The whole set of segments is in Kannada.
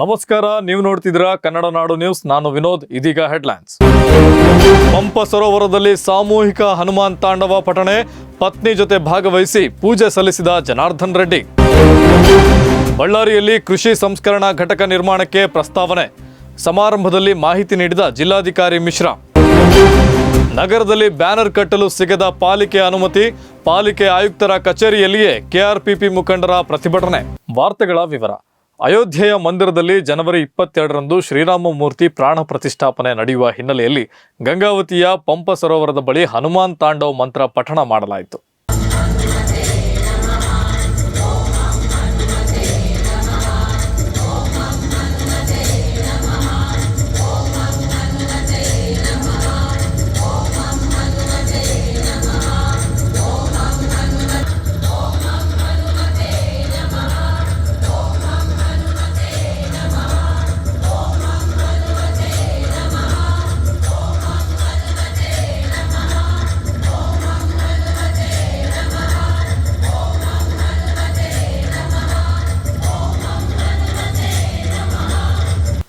ನಮಸ್ಕಾರ, ನೀವು ನೋಡ್ತಿದ್ದೀರಾ ಕನ್ನಡ ನಾಡು ನ್ಯೂಸ್. ನಾನು ವಿನೋದ್, ಇದೀಗ ಹೆಡ್ಲೈನ್ಸ್. ಪಂಪ ಸರೋವರದಲ್ಲಿ ಸಾಮೂಹಿಕ ಹನುಮಾನ್ ತಾಂಡವ ಪಠಣೆ. ಪತ್ನಿ ಜೊತೆ ಭಾಗವಹಿಸಿ ಪೂಜೆ ಸಲ್ಲಿಸಿದ ಜನಾರ್ದನ್ ರೆಡ್ಡಿ. ಬಳ್ಳಾರಿಯಲ್ಲಿ ಕೃಷಿ ಸಂಸ್ಕರಣಾ ಘಟಕ ನಿರ್ಮಾಣಕ್ಕೆ ಪ್ರಸ್ತಾವನೆ. ಸಮಾರಂಭದಲ್ಲಿ ಮಾಹಿತಿ ನೀಡಿದ ಜಿಲ್ಲಾಧಿಕಾರಿ ಮಿಶ್ರಾ. ನಗರದಲ್ಲಿ ಬ್ಯಾನರ್ ಕಟ್ಟಲು ಸಿಗದ ಪಾಲಿಕೆ ಅನುಮತಿ, ಪಾಲಿಕೆ ಆಯುಕ್ತರ ಕಚೇರಿಯಲ್ಲಿಯೇ ಕೆಆರ್ಪಿಪಿ ಮುಖಂಡರ ಪ್ರತಿಭಟನೆ. ವಾರ್ತೆಗಳ ವಿವರ. ಅಯೋಧ್ಯೆಯ ಮಂದಿರದಲ್ಲಿ ಜನವರಿ ಇಪ್ಪತ್ತೆರಡರಂದು ಶ್ರೀರಾಮ ಮೂರ್ತಿ ಪ್ರಾಣ ಪ್ರತಿಷ್ಠಾಪನೆ ನಡೆಯುವ ಹಿನ್ನೆಲೆಯಲ್ಲಿ ಗಂಗಾವತಿಯ ಪಂಪ ಸರೋವರದ ಬಳಿ ಹನುಮಾನ್ ತಾಂಡವ್ ಮಂತ್ರ ಪಠಣ ಮಾಡಲಾಯಿತು.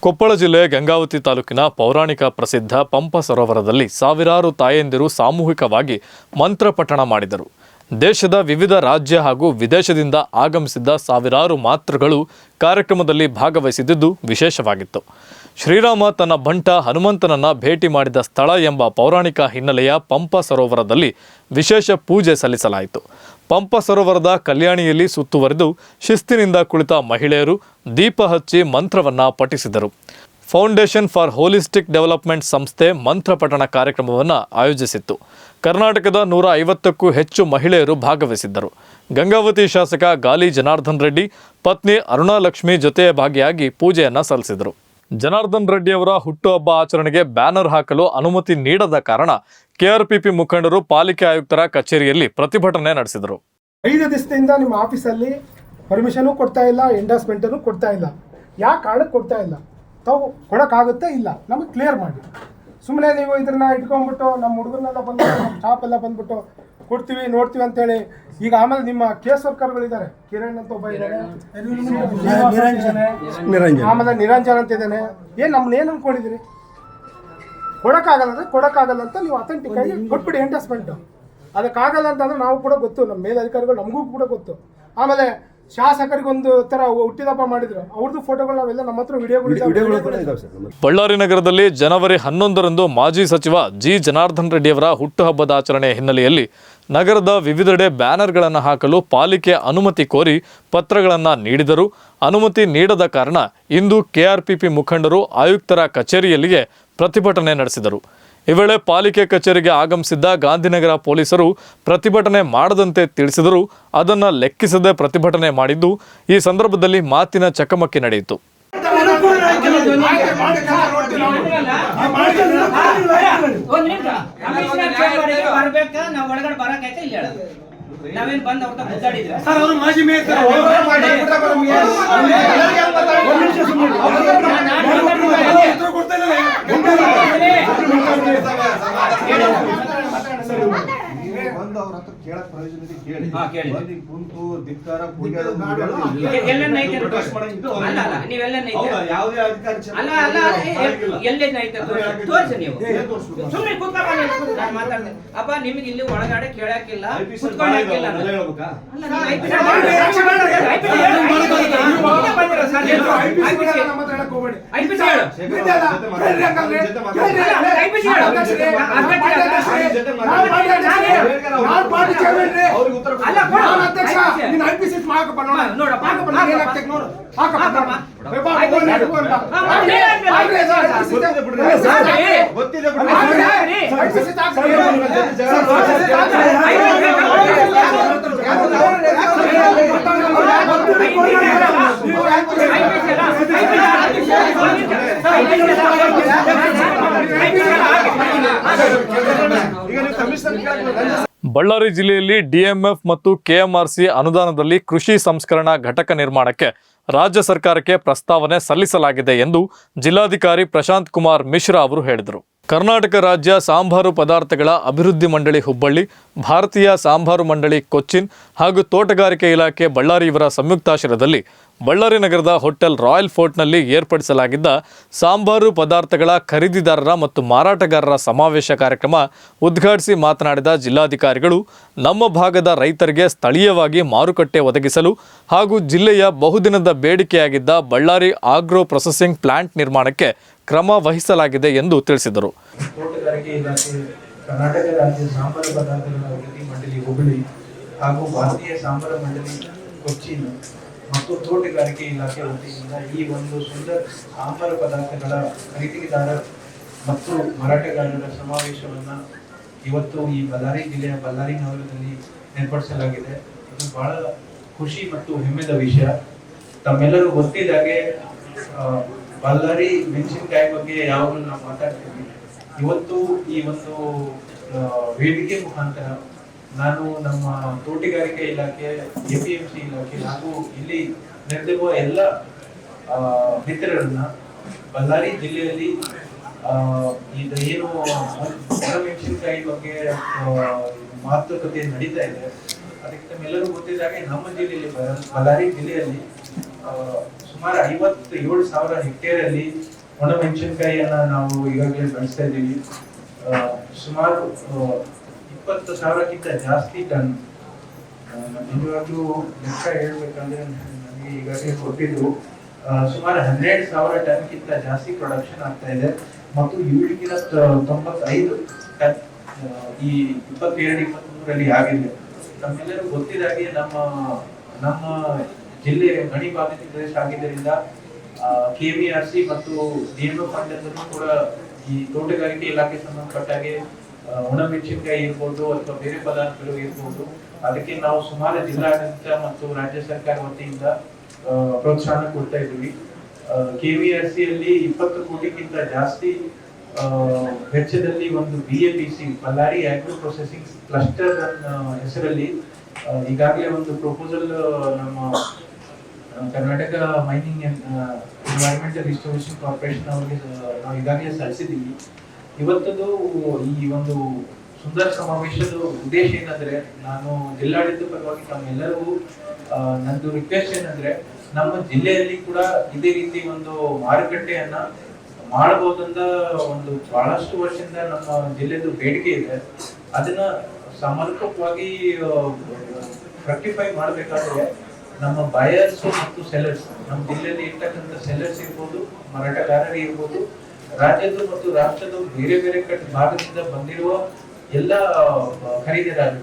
ಕೊಪ್ಪಳ ಜಿಲ್ಲೆ ಗಂಗಾವತಿ ತಾಲೂಕಿನ ಪೌರಾಣಿಕ ಪ್ರಸಿದ್ಧ ಪಂಪ ಸರೋವರದಲ್ಲಿ ಸಾವಿರಾರು ತಾಯಂದಿರು ಸಾಮೂಹಿಕವಾಗಿ ಮಂತ್ರ ಪಠಣ ಮಾಡಿದರು. ದೇಶದ ವಿವಿಧ ರಾಜ್ಯ ಹಾಗೂ ವಿದೇಶದಿಂದ ಆಗಮಿಸಿದ್ದ ಸಾವಿರಾರು ಮಾತೃಗಳು ಕಾರ್ಯಕ್ರಮದಲ್ಲಿ ಭಾಗವಹಿಸಿದ್ದು ವಿಶೇಷವಾಗಿತ್ತು. ಶ್ರೀರಾಮ ತನ್ನ ಬಂಟ ಹನುಮಂತನನ್ನ ಭೇಟಿ ಮಾಡಿದ ಸ್ಥಳ ಎಂಬ ಪೌರಾಣಿಕ ಹಿನ್ನೆಲೆಯ ಪಂಪ ಸರೋವರದಲ್ಲಿ ವಿಶೇಷ ಪೂಜೆ ಸಲ್ಲಿಸಲಾಯಿತು. ಪಂಪ ಸರೋವರದ ಕಲ್ಯಾಣಿಯಲ್ಲಿ ಸುತ್ತುವರೆದು ಶಿಸ್ತಿನಿಂದ ಕುಳಿತ ಮಹಿಳೆಯರು ದೀಪ ಹಚ್ಚಿ ಮಂತ್ರವನ್ನ ಪಠಿಸಿದರು. ಫೌಂಡೇಶನ್ ಫಾರ್ ಹೋಲಿಸ್ಟಿಕ್ ಡೆವಲಪ್ಮೆಂಟ್ ಸಂಸ್ಥೆ ಮಂತ್ರ ಪಠಣ ಕಾರ್ಯಕ್ರಮವನ್ನು ಆಯೋಜಿಸಿತ್ತು. ಕರ್ನಾಟಕದ ನೂರ ಐವತ್ತಕ್ಕೂ ಹೆಚ್ಚು ಮಹಿಳೆಯರು ಭಾಗವಹಿಸಿದ್ದರು. ಗಂಗಾವತಿ ಶಾಸಕ ಗಾಲಿ ಜನಾರ್ದನ್ ರೆಡ್ಡಿ, ಪತ್ನಿ ಅರುಣಾಲಕ್ಷ್ಮಿ ಜೊತೆ ಭಾಗಿಯಾಗಿ ಪೂಜೆಯನ್ನು ಸಲ್ಲಿಸಿದರು. ಜನಾರ್ದನ್ ರೆಡ್ಡಿ ಅವರ ಹುಟ್ಟುಹಬ್ಬ ಆಚರಣೆಗೆ ಬ್ಯಾನರ್ ಹಾಕಲು ಅನುಮತಿ ನೀಡದ ಕಾರಣ ಕೆಆರ್ಪಿಪಿ ಮುಖಂಡರು ಪಾಲಿಕೆ ಆಯುಕ್ತರ ಕಚೇರಿಯಲ್ಲಿ ಪ್ರತಿಭಟನೆ ನಡೆಸಿದರು. ಐದು ದಿವಸದಿಂದ ನಿಮ್ಮ ಆಫೀಸಲ್ಲಿ ಪರ್ಮಿಷನು ಕೊಡ್ತಾ ಇಲ್ಲ ಎಂಡಾಸ್ಮೆಂಟನ್ನು ಕೊಡ್ತಾ ಇಲ್ಲ. ಯಾವ ಕಾರಣಕ್ಕೆ ಕೊಡ್ತಾ ಇಲ್ಲ? ತಾವು ಕೊಡೋಕ್ಕಾಗುತ್ತೆ ಇಲ್ಲ. ನಮಗೆ ಕ್ಲಿಯರ್ ಮಾಡಿ. ಸುಮ್ಮನೆ ನೀವು ಇದನ್ನ ಇಟ್ಕೊಂಡ್ಬಿಟ್ಟು ನಮ್ಮ ಹುಡುಗರನ್ನೆಲ್ಲ ಬಂದು ನಮ್ಮ ಎಲ್ಲ ಬಂದ್ಬಿಟ್ಟು ಕೊಡ್ತೀವಿ ನೋಡ್ತೀವಿ ಅಂತೇಳಿ. ಈಗ ಆಮೇಲೆ ನಿಮ್ಮ ಕೇಸ್ ವರ್ಕರ್ಗಳಿದ್ದಾರೆ ಕಿರಣ್ ಅಂತ ಒಬ್ಬ ಇದ್ದಾರೆ ನಿರಂಜನ್. ಆಮೇಲೆ ನಿರಂಜನ್ ಅಂತ ಇದ್ದಾನೆ. ಏನು ನಮ್ಮನ್ನ ಏನು ಅನ್ಕೊಂಡಿದ್ದೀರಿ? ಕೊಡೋಕ್ಕಾಗಲ್ಲ ಅಂದ್ರೆ ಕೊಡೋಕ್ಕಾಗಲ್ಲ ಅಂತ ನೀವು ಅಥೆಂಟಿಕ್ ಆಗಿ ಕೊಟ್ಬಿಡಿ ಎಂಟಸ್ಮೆಂಟ್ ಅದಕ್ಕಾಗಲ್ಲ ಅಂತಂದ್ರೆ ನಾವು ಕೂಡ ಗೊತ್ತು. ನಮ್ಮ ಮೇಲಧಿಕಾರಿಗಳು ನಮಗೂ ಕೂಡ ಗೊತ್ತು. ಆಮೇಲೆ ಶಾಸಕರಿಗೊಂದು ತರ ಹುಟ್ಟಿದಪ್ಪ ಮಾಡಿದ್ರು. ಅವ್ರದ್ದು ಫೋಟೋಗಳು ನಾವೆಲ್ಲ ನಮ್ಮ ಹತ್ರ ವಿಡಿಯೋಗಳು ಬಳ್ಳಾರಿ ನಗರದಲ್ಲಿ ಜನವರಿ ಹನ್ನೊಂದರಂದು ಮಾಜಿ ಸಚಿವ ಜಿ ಜನಾರ್ದನ್ ರೆಡ್ಡಿಯವರ ಹುಟ್ಟುಹಬ್ಬದ ಆಚರಣೆ ಹಿನ್ನೆಲೆಯಲ್ಲಿ ನಗರದ ವಿವಿಧೆಡೆ ಬ್ಯಾನರ್ಗಳನ್ನು ಹಾಕಲು ಪಾಲಿಕೆ ಅನುಮತಿ ಕೋರಿ ಪತ್ರಗಳನ್ನು ನೀಡಿದರು. ಅನುಮತಿ ನೀಡದ ಕಾರಣ ಇಂದು ಕೆಆರ್ಪಿಪಿ ಮುಖಂಡರು ಆಯುಕ್ತರ ಕಚೇರಿಯಲ್ಲಿಯೇ ಪ್ರತಿಭಟನೆ ನಡೆಸಿದರು. ಈ ವೇಳೆ ಪಾಲಿಕೆ ಕಚೇರಿಗೆ ಆಗಮಿಸಿದ್ದ ಗಾಂಧಿನಗರ ಪೊಲೀಸರು ಪ್ರತಿಭಟನೆ ಮಾಡದಂತೆ ತಿಳಿಸಿದರು ಅದನ್ನು ಲೆಕ್ಕಿಸದೆ ಪ್ರತಿಭಟನೆ ಮಾಡಿದ್ದು ಈ ಸಂದರ್ಭದಲ್ಲಿ ಮಾತಿನ ಚಕಮಕಿ ನಡೆಯಿತು. ಒಂದ್ ನಿಮಿಷ. ಕಮಿಷನರ್ ಚೇಂಬರ್ಗೆ ಬರ್ಬೇಕ? ನಾವ್ ಒಳಗಡೆ ಬರಕೈತೆ ಇಲ್ಲ? ಹೇಳ ನಾವೇನ್ ಬಂದ್ ಅವ್ರ ಮುದ್ದಾಡಿದ್ರೆ ಸರ್ ಅವರು ಮಾಜಿ ಮೇಯರ್ ಅವ್ರ ಹತ್ರ ಕೇಳಕ್ ಪ್ರಯೋಜನ ಇದೆ ಕೇಳಿ. ಹಾ, ಕೇಳಿ. ಬಂದು ಕುಂತು ಧಿಕ್ಕಾರ ಎಲ್ಲೆನ್ನ ಐತೆ. ಅಲ್ಲ. ಹೌದಾ ಯಾವುದೇ ಅಧಿಕಾರಿ ಚೆಕ್ ಅಲ್ಲ ಅಲ್ಲ ಐತೆ ಅದು ತೋರಿಸಿ ನೀವು. ಏನ್ ತೋರ್ಸ್ಬೇಕು? ಸುಮ್ಮನೆ ಕೂತ್ಕೊಂಡ್ ನಾನು ಮಾತಾಡ್ದೆ. ಅಪ್ಪ ನಿಮ್ಗೆ ಇಲ್ಲಿ ಒಳಗಡೆ ಕೇಳಕ್ಕಿಲ್ಲ IPC ಅದೆಲ್ಲ ಹೇಳ್ಬೇಕಾ? ಅಲ್ಲ, ನೀವು IPC ಮಾಡಿ- IPC ಹೇಳು. ಇಲ್ಲೇ ಬಂದಿರೋ ಸರ್, ನೀವು IPC ನಮ್ಮ ಹತ್ರ IPC ಹೇಳು. IPC ಚೇರ್ಮನ್ ಅವ್ರಿಗೆ ಉತ್ತರ ಅಲ್ಲ, ಕೊಡು. ನಾನು ಅಧ್ಯಕ್ಷ. ನೀನು ಹಾಕಪ್ಪ ನೋಡ ಹಾ, ನೋಡಪ್ಪ. ಹಾಕಪ್ಪ ನಾನು ಏನಾಗ್ತೈತೆ ನೋಡು ಹಾಕಪ್ಪ. ಹಾ. ಆಗ್ಲಿ, ಸರ್, ಗೊತ್ತಿದೆ ಬಿಡ್ರಿ. ಗೊತ್ತಿದೆ ಬಿಡ್ರಿ. ಆಗ್ಲಿ, ಹಾಕ್ಸಿ. ಬಳ್ಳಾರಿ ಜಿಲ್ಲೆಯಲ್ಲಿ ಡಿಎಂಎಫ್ ಮತ್ತು ಕೆಎಂಆರ್ಸಿ ಅನುದಾನದಲ್ಲಿ ಕೃಷಿ ಸಂಸ್ಕರಣಾ ಘಟಕ ನಿರ್ಮಾಣಕ್ಕೆ ರಾಜ್ಯ ಸರ್ಕಾರಕ್ಕೆ ಪ್ರಸ್ತಾವನೆ ಸಲ್ಲಿಸಲಾಗಿದೆ ಎಂದು ಜಿಲ್ಲಾಧಿಕಾರಿ ಪ್ರಶಾಂತ್ ಕುಮಾರ್ ಮಿಶ್ರಾ ಅವರು ಹೇಳಿದರು. ಕರ್ನಾಟಕ ರಾಜ್ಯ ಸಾಂಬಾರು ಪದಾರ್ಥಗಳ ಅಭಿವೃದ್ಧಿ ಮಂಡಳಿ ಹುಬ್ಬಳ್ಳಿ ಭಾರತೀಯ ಸಾಂಬಾರು ಮಂಡಳಿ ಕೊಚ್ಚಿನ್ ಹಾಗೂ ತೋಟಗಾರಿಕೆ ಇಲಾಖೆ ಬಳ್ಳಾರಿ ಇವರ ಸಂಯುಕ್ತಾಶ್ರಯದಲ್ಲಿ ಬಳ್ಳಾರಿ ನಗರದ ಹೋಟೆಲ್ ರಾಯಲ್ ಫೋರ್ಟ್ನಲ್ಲಿ ಏರ್ಪಡಿಸಲಾಗಿದ್ದ ಸಾಂಬಾರು ಪದಾರ್ಥಗಳ ಖರೀದಿದಾರರ ಮತ್ತು ಮಾರಾಟಗಾರರ ಸಮಾವೇಶ ಕಾರ್ಯಕ್ರಮ ಉದ್ಘಾಟಿಸಿ ಮಾತನಾಡಿದ ಜಿಲ್ಲಾಧಿಕಾರಿಗಳು, ನಮ್ಮ ಭಾಗದ ರೈತರಿಗೆ ಸ್ಥಳೀಯವಾಗಿ ಮಾರುಕಟ್ಟೆ ಒದಗಿಸಲು ಹಾಗೂ ಜಿಲ್ಲೆಯ ಬಹುದಿನದ ಬೇಡಿಕೆಯಾಗಿದ್ದ ಬಳ್ಳಾರಿ ಆಗ್ರೋ ಪ್ರೊಸೆಸಿಂಗ್ ಪ್ಲಾಂಟ್ ನಿರ್ಮಾಣಕ್ಕೆ ಕ್ರಮ ವಹಿಸಲಾಗಿದೆ ಎಂದು ತಿಳಿಸಿದರು. ಕರ್ನಾಟಕ ರಾಜ್ಯ ಸಾಂಬಾರ ಪದಾರ್ಥಗಳ ಅಭಿವೃದ್ಧಿ ಮಂಡಳಿ ಹುಬ್ಬಳ್ಳಿ ಹಾಗೂ ಭಾರತೀಯ ಸಾಂಬಾರ ಮಂಡಳಿ ಕೊಚ್ಚಿನ ಮತ್ತು ತೋಟಗಾರಿಕೆ ಇಲಾಖೆ ವತಿಯಿಂದ ಈ ಒಂದು ಸುಂದರ ಸಾಂಬಾರ ಪದಾರ್ಥಗಳ ಖರೀದಿದಾರ ಮತ್ತು ಮಾರಾಟಗಾರರ ಸಮಾವೇಶವನ್ನು ಇವತ್ತು ಈ ಬಳ್ಳಾರಿ ಜಿಲ್ಲೆಯ ಬಳ್ಳಾರಿ ನಗರದಲ್ಲಿ ಏರ್ಪಡಿಸಲಾಗಿದೆ. ಇದು ಬಹಳ ಖುಷಿ ಮತ್ತು ಹೆಮ್ಮೆದ ವಿಷಯ. ತಮ್ಮೆಲ್ಲರೂ ಗೊತ್ತಿದ್ದಾಗೆ ಬಳ್ಳಾರಿ ಮೆಣಸಿನಕಾಯಿ ಬಗ್ಗೆ ಯಾವಾಗಲೂ ನಾವು ಮಾತಾಡ್ತೀವಿ. ಇವತ್ತು ಈ ಒಂದು ವೇದಿಕೆ ಮುಖಾಂತರ ನಾನು ನಮ್ಮ ತೋಟಗಾರಿಕೆ ಇಲಾಖೆ ಸಿ ಇಲಾಖೆ ಹಾಗೂ ಇಲ್ಲಿ ನೆರೆದಿರುವ ಎಲ್ಲ ಮಿತ್ರರನ್ನ ಬಳ್ಳಾರಿ ಜಿಲ್ಲೆಯಲ್ಲಿ ಈಗ ಏನು ಒಣಮೆಣಸಿನಕಾಯಿ ಬಗ್ಗೆ ಮಾತುಕತೆ ನಡೀತಾ ಇದೆ. ಅದಕ್ಕೆ ತಮ್ಮೆಲ್ಲರೂ ಗೊತ್ತಿದ್ದಾಗೆ ನಮ್ಮ ಜಿಲ್ಲೆಯಲ್ಲಿ ಬಳ್ಳಾರಿ ಜಿಲ್ಲೆಯಲ್ಲಿ ಸುಮಾರು ಐವತ್ತೇಳು ಸಾವಿರ ಹೆಕ್ಟೇರ್ ಅಲ್ಲಿ ಒಣಮೆಣಸಿನಕಾಯಿಯನ್ನ ನಾವು ಈಗಾಗಲೇ ಬೆಳೆಸ್ತಾ ಇದ್ದೀವಿ. ಸುಮಾರು ಇಪ್ಪತ್ತು ಸಾವಿರಕ್ಕಿಂತ ಜಾಸ್ತಿ ಟನ್ ಇವಾಗಲೂ ಲೆಕ್ಕ ಹೇಳ್ಬೇಕಂದ್ರೆ ನನಗೆ ಈಗಾಗಲೇ ಕೊಟ್ಟಿದ್ರು ಆ, ಸುಮಾರು ಹನ್ನೆರಡು ಸಾವಿರ ಟನ್ಗಿಂತ ಜಾಸ್ತಿ ಪ್ರೊಡಕ್ಷನ್ ಆಗ್ತಾ ಇದೆ. ಮತ್ತು ಈಗಿನ ತೊಂಬತ್ತೈದು ಟನ್ ಈ ಇಪ್ಪತ್ತೆರಡು ಇಪ್ಪತ್ಮೂರರಲ್ಲಿ ಆಗಿದೆ. ನಮ್ಮೆಲ್ಲರೂ ಗೊತ್ತಿದ್ದಾಗೆ ನಮ್ಮ ನಮ್ಮ ಜಿಲ್ಲೆ ಗಣಿ ಪ್ರದೇಶ ಆಗಿದ್ದರಿಂದ ಕೆ ವಿ ಆರ್ ಸಿ ಮತ್ತು ಡಿಎಂಒ ಫಂಡ್ ಕೂಡ ಈ ತೋಟಗಾರಿಕೆ ಇಲಾಖೆ ಸಂಬಂಧಪಟ್ಟಾಗೆ ಒಣಮೆಣಸಿನಕಾಯಿ ಇರ್ಬೋದು ಅಥವಾ ಬೇರೆ ಪದಾರ್ಥಗಳು ಇರ್ಬೋದು, ಅದಕ್ಕೆ ನಾವು ಸುಮಾರು ಜಿಲ್ಲಾಡಳಿತ ಮತ್ತು ರಾಜ್ಯ ಸರ್ಕಾರ ವತಿಯಿಂದ ಪ್ರೋತ್ಸಾಹ ಕೊಡ್ತಾ ಇದ್ದೀವಿ. ಆರ್ ಅಲ್ಲಿ ಇಪ್ಪತ್ತು ಕೋಟಿಗಿಂತ ಜಾಸ್ತಿ ವೆಚ್ಚದಲ್ಲಿ ಒಂದು B A P C Bellary agro processing cluster ಹೆಸರಲ್ಲಿ ಈಗಾಗಲೇ ಒಂದು ಪ್ರಪೋಸಲ್ ನಮ್ಮ Karnataka mining environmental restoration corporation ಅವರಿಗೆ ನಾವು ಈಗಾಗಲೇ ಸಲ್ಲಿಸಿದ್ದೀವಿ. ಇವತ್ತದು, ಈ ಒಂದು ಸುಂದರ ಸಮಾವೇಶದ ಉದ್ದೇಶ ಏನಂದ್ರೆ, ನಾನು ಜಿಲ್ಲಾಡಳಿತ ಪರವಾಗಿ ತಮ್ಮೆಲ್ಲರಿಗೂ ನಂದು ರಿಕ್ವೆಸ್ಟ್ ಏನಂದ್ರೆ, ನಮ್ಮ ಜಿಲ್ಲೆಯಲ್ಲಿ ಕೂಡ ಇದೇ ರೀತಿ ಒಂದು ಮಾರುಕಟ್ಟೆಯನ್ನ ಮಾಡಬಹುದಂತ ಒಂದು ಬಹಳಷ್ಟು ವರ್ಷದಿಂದ ನಮ್ಮ ಜಿಲ್ಲೆದು ಬೇಡಿಕೆ ಇದೆ. ಅದನ್ನ ಸಮರ್ಪಕವಾಗಿ ರೆಕ್ಟಿಫೈ ಮಾಡಬೇಕಾದ್ರೆ ನಮ್ಮ ಬಯರ್ಸ್ ಮತ್ತು ಸೆಲ್ಲರ್ಸ್ ನಮ್ಮ ಜಿಲ್ಲೆಯಲ್ಲಿ ಇರ್ತಕ್ಕಂಥ ಸೆಲರ್ಸ್ ಇರ್ಬೋದು, ಮಾರಾಟಗಾರರು ಇರ್ಬೋದು ರಾಜ್ಯದ ಮತ್ತು ರಾಷ್ಟ್ರದ ಬೇರೆ ಬೇರೆ ಕಡೆ ಭಾಗದಿಂದ ಬಂದಿರುವ ಎಲ್ಲ ಖರೀದಿದಾರರು.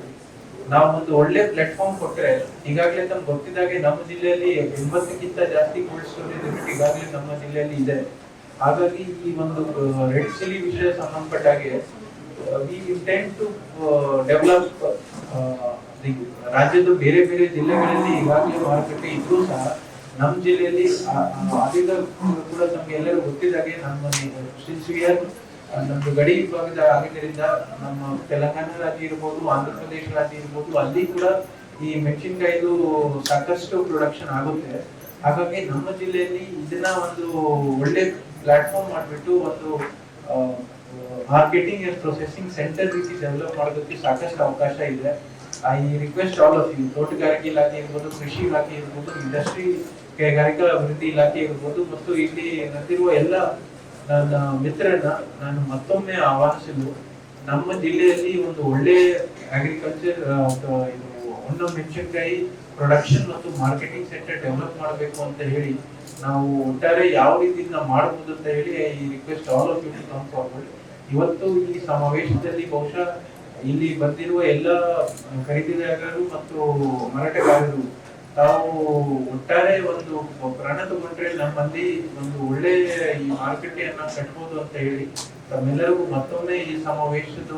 ನಾವು ಒಂದು ಒಳ್ಳೆ ಪ್ಲಾಟ್ಫಾರ್ಮ್ ಕೊಟ್ಟರೆ ಈಗಾಗಲೇ ತಮ್ಗೆ ಗೊತ್ತಿದ್ದಾಗೆ ನಮ್ಮ ಜಿಲ್ಲೆಯಲ್ಲಿ ಎಂಬತ್ತಕ್ಕಿಂತ ಜಾಸ್ತಿ ಕೋಲ್ಡ್ ಯೂನಿಟ್ ಈಗಾಗಲೇ ನಮ್ಮ ಜಿಲ್ಲೆಯಲ್ಲಿ ಇದೆ. ಹಾಗಾಗಿ ಈ ಒಂದು ರೆಡ್ ಸಿಲಿ ವಿಷಯ ಸಂಬಂಧಪಟ್ಟಾಗೆ ವಿ ಇಂಟೆಂಟ್ ಟು ಡೆವಲಪ್ ರಾಜ್ಯದ ಬೇರೆ ಬೇರೆ ಜಿಲ್ಲೆಗಳಲ್ಲಿ ಈಗಾಗಲೇ ಮಾರುಕಟ್ಟೆ ಇದ್ರೂ ಸಹ ನಮ್ಮ ಜಿಲ್ಲೆಯಲ್ಲಿ ಆದಿದ ಕೂಡ ನಮ್ಗೆ ಎಲ್ಲರೂ ಗೊತ್ತಿದ್ದಾಗೆ ನಮ್ಮ ಆರ್ ನಮ್ದು ಗಡಿ ವಿಭಾಗದ ಆಗಿದ್ದರಿಂದ ನಮ್ಮ ತೆಲಂಗಾಣ ರಾಜ್ಯ ಇರ್ಬೋದು, ಆಂಧ್ರ ಪ್ರದೇಶ ರಾಜ್ಯ ಇರ್ಬೋದು, ಅಲ್ಲಿ ಕೂಡ ಈ ಮೆಣಸಿನಕಾಯಿದು ಸಾಕಷ್ಟು ಪ್ರೊಡಕ್ಷನ್ ಆಗುತ್ತೆ. ಹಾಗಾಗಿ ನಮ್ಮ ಜಿಲ್ಲೆಯಲ್ಲಿ ಇದನ್ನ ಒಂದು ಒಳ್ಳೆ ಪ್ಲಾಟ್ಫಾರ್ಮ್ ಮಾಡಿಬಿಟ್ಟು ಒಂದು ಮಾರ್ಕೆಟಿಂಗ್ ಅಂಡ್ ಪ್ರೊಸೆಸಿಂಗ್ ಸೆಂಟರ್ ರೀತಿ ಡೆವಲಪ್ ಮಾಡೋದಕ್ಕೆ ಸಾಕಷ್ಟು ಅವಕಾಶ ಇದೆ. I request all of you ತೋಟಗಾರಿಕೆ ಇಲಾಖೆ ಇರ್ಬೋದು, ಕೃಷಿ ಇಲಾಖೆ ಇರ್ಬೋದು ಇಂಡಸ್ಟ್ರಿ ಕೈಗಾರಿಕಾ ಅಭಿವೃದ್ಧಿ ಇಲಾಖೆ ಇರ್ಬೋದು, ಮತ್ತು ಇಲ್ಲಿ ನಡೆದಿರುವ ಎಲ್ಲ ನನ್ನ ಮಿತ್ರರನ್ನ ನಾನು ಮತ್ತೊಮ್ಮೆ ಆಹ್ವಾನಿಸಲು ನಮ್ಮ ಜಿಲ್ಲೆಯಲ್ಲಿ ಒಂದು ಒಳ್ಳೆ ಅಗ್ರಿಕಲ್ಚರ್ ಒಂದು ಮೆಣಸಿನಕಾಯಿ ಪ್ರೊಡಕ್ಷನ್ ಮತ್ತು ಮಾರ್ಕೆಟಿಂಗ್ ಸೆಂಟರ್ ಡೆವಲಪ್ ಮಾಡಬೇಕು ಅಂತ ಹೇಳಿ ನಾವು ಒಟ್ಟಾರೆ ಯಾವ ರೀತಿ ನಾವು ಮಾಡಬಹುದು ಅಂತ ಹೇಳಿ ಈ request all of you to come forward ಇವತ್ತು ಈ ಸಮಾವೇಶದಲ್ಲಿ ಬಹುಶಃ ಇಲ್ಲಿ ಬಂದಿರುವ ಎಲ್ಲ ಖರೀದಿದಾರರು ಮತ್ತು ಮಾರಾಟಗಾರರು ತಾವು ಒಟ್ಟಾರೆ ಒಂದು ಪ್ರಾಣ ತಗೊಂಡ್ರೆ ನಮ್ಮಲ್ಲಿ ಒಂದು ಒಳ್ಳೆ ಈ ಮಾರುಕಟ್ಟೆಯನ್ನ ಕಟ್ಬೋದು ಅಂತ ಹೇಳಿ ತಮ್ಮೆಲ್ಲರಿಗೂ ಮತ್ತೊಮ್ಮೆ ಈ ಸಮಾವೇಶದ